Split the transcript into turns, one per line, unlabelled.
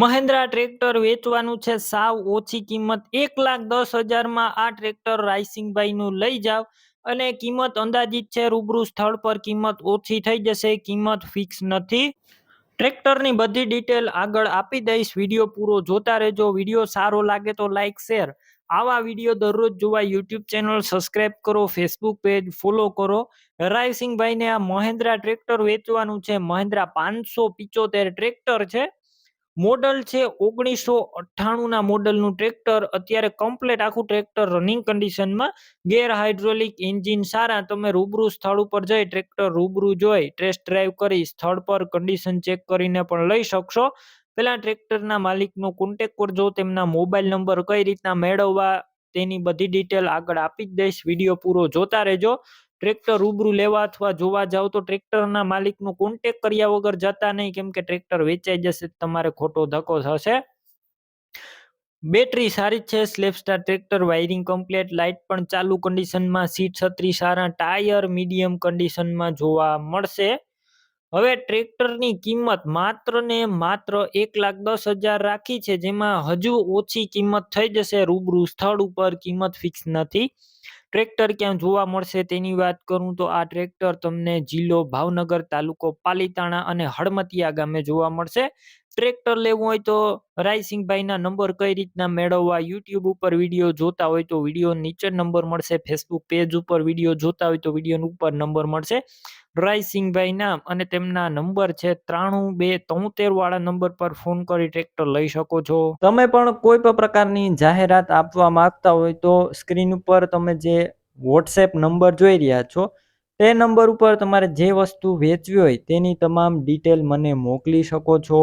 Mahendra tractor વેચવાનું છે. સાવ ઓછી કિંમત એક લાખ દસ હજારમાં આ ટ્રેક્ટર રાયસિંગભાઈનું લઈ જાવ અને કિંમત અંદાજિત છે રૂબરૂ સ્થળ પર કિંમત ઓછી થઈ જશે. કિંમત ફિક્સ નથી. ટ્રેક્ટરની બધી ડિટેલ આગળ આપી દઈશ. વીડિયો પૂરો જોતા રહેજો. વીડિયો સારો લાગે તો લાઇક શેર. આવા વીડિયો દરરોજ જોવા યુટ્યુબ ચેનલ સબસ્ક્રાઇબ કરો, ફેસબુક પેજ ફોલો કરો. રાયસિંગભાઈને આ મહેન્દ્રા ટ્રેક્ટર વેચવાનું છે. મહેન્દ્રા પાંચસો પિચોતેર ટ્રેક્ટર છે. મોડલ છે ઓગણીસો અઠ્ઠાણુંના મોડલનું ટ્રેક્ટર. અત્યારે કમ્પ્લેટ આખું ટ્રેક્ટર રનિંગ કન્ડિશનમાં ગેર હાઇડ્રોલિક એન્જિન સારા. તમે રૂબરૂ સ્થળ ઉપર જઈ ટ્રેક્ટર રૂબરૂ જોઈ ટેસ્ટ ડ્રાઈવ કરી, સ્થળ પર કન્ડિશન ચેક કરીને પણ લઈ શકશો. પેલા ટ્રેક્ટરના માલિકનો કોન્ટેક કરજો, તેમના મોબાઈલ નંબર કઈ રીતના મેળવવા તેની બધી ડિટેલ આગળ આપી જ દઈશ. વીડિયો પૂરો જોતા રહેજો. ટ્રેક્ટર રૂબરૂ લેવા અથવા જોવા જાવ તો ટ્રેક્ટરના માલિકનો કોન્ટેક કર્યા વગર જતા નહીં. કેમ કે ટ્રેક્ટર વેચાઈ જશે તમારે ખોટો ધક્કો થશે. બેટરી સારી છે. સ્લેપસ્ટાર ટ્રેક્ટર વાયરિંગ કમ્પ્લીટ લાઇટ પણ ચાલુ કન્ડિશનમાં સીટ છત્રી સારા ટાયર મીડિયમ કન્ડિશનમાં જોવા મળશે. હવે ટ્રેક્ટરની કિંમત માત્ર ને માત્ર એક લાખ દસ હજાર રાખી છે, જેમાં હજુ ઓછી કિંમત થઈ જશે. રૂબરૂ સ્થળ ઉપર કિંમત ફિક્સ નથી. ટ્રેક્ટર ક્યાં જોવા મળશે તેની વાત કરું તો આ ટ્રેક્ટર તમને જિલ્લો ભાવનગર તાલુકો પાલીતાણા અને હળમતિયા ગામે જોવા મળશે. ટ્રેક્ટર લેવું હોય તો રાયસિંગભાઈના નંબર કઈ રીતના મેળવવા યુટ્યુબ ઉપર વીડિયો જોતા હોય તો વીડિયો નીચે નંબર મળશે ફેસબુક પેજ ઉપર વીડિયો જોતા હોય તો વીડિયો ઉપર નંબર મળશે. રાયસિંગભાઈના અને તેમના નંબર છે ત્રાણું બે તોતેર વાળા નંબર પર ફોન કરી ટ્રેક્ટર લઈ શકો છો. તમે પણ કોઈ પણ પ્રકારની જાહેરાત આપવા માંગતા હોય તો સ્ક્રીન ઉપર તમે જે વોટ્સએપ નંબર જોઈ રહ્યા છો, તે નંબર ઉપર તમારે જે વસ્તુ વેચવી હોય તેની તમામ ડિટેલ મને મોકલી શકો છો.